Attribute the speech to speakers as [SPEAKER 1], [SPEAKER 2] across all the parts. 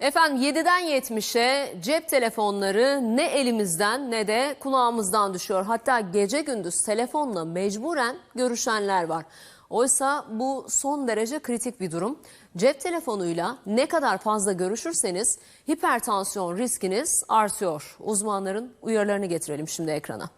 [SPEAKER 1] Efendim 7'den 70'e cep telefonları ne elimizden ne de kulağımızdan düşüyor. Hatta gece gündüz telefonla mecburen görüşenler var. Oysa bu son derece kritik bir durum. Cep telefonuyla ne kadar fazla görüşürseniz hipertansiyon riskiniz artıyor. Uzmanların uyarılarını getirelim şimdi ekrana.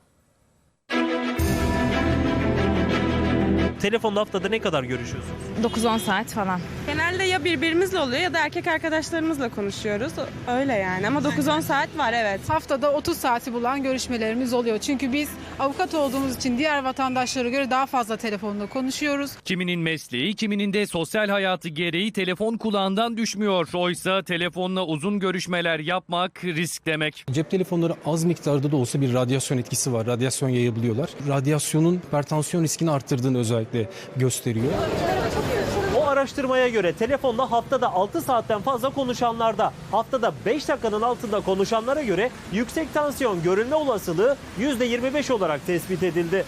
[SPEAKER 2] Telefonda haftada ne kadar görüşüyorsunuz?
[SPEAKER 3] 9-10 saat falan.
[SPEAKER 4] Genelde ya birbirimizle oluyor ya da erkek arkadaşlarımızla konuşuyoruz. Öyle yani ama 9-10 saat var evet.
[SPEAKER 5] Haftada 30 saati bulan görüşmelerimiz oluyor. Çünkü biz avukat olduğumuz için diğer vatandaşlara göre daha fazla telefonla konuşuyoruz.
[SPEAKER 6] Kiminin mesleği, kiminin de sosyal hayatı gereği telefon kulağından düşmüyor. Oysa telefonla uzun görüşmeler yapmak risk demek.
[SPEAKER 7] Cep telefonları az miktarda da olsa bir radyasyon etkisi var. Radyasyon yayabiliyorlar. Radyasyonun hipertansiyon riskini arttırdığını özellikle gösteriyor.
[SPEAKER 2] O araştırmaya göre telefonla haftada 6 saatten fazla konuşanlarda, haftada 5 dakikanın altında konuşanlara göre yüksek tansiyon görülme olasılığı %25 olarak tespit edildi.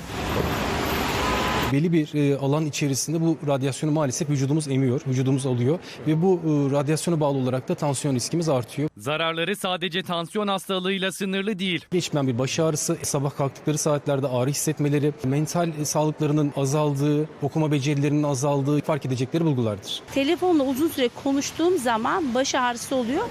[SPEAKER 7] Belli bir e, alan içerisinde bu radyasyonu maalesef vücudumuz emiyor, vücudumuz alıyor ve bu e, radyasyona bağlı olarak da tansiyon riskimiz artıyor.
[SPEAKER 6] Zararları sadece tansiyon hastalığıyla sınırlı değil.
[SPEAKER 7] Geçmeyen bir baş ağrısı, sabah kalktıkları saatlerde ağrı hissetmeleri, mental sağlıklarının azaldığı, okuma becerilerinin azaldığı fark edecekleri bulgulardır.
[SPEAKER 8] Telefonla uzun süre konuştuğum zaman baş ağrısı oluyor.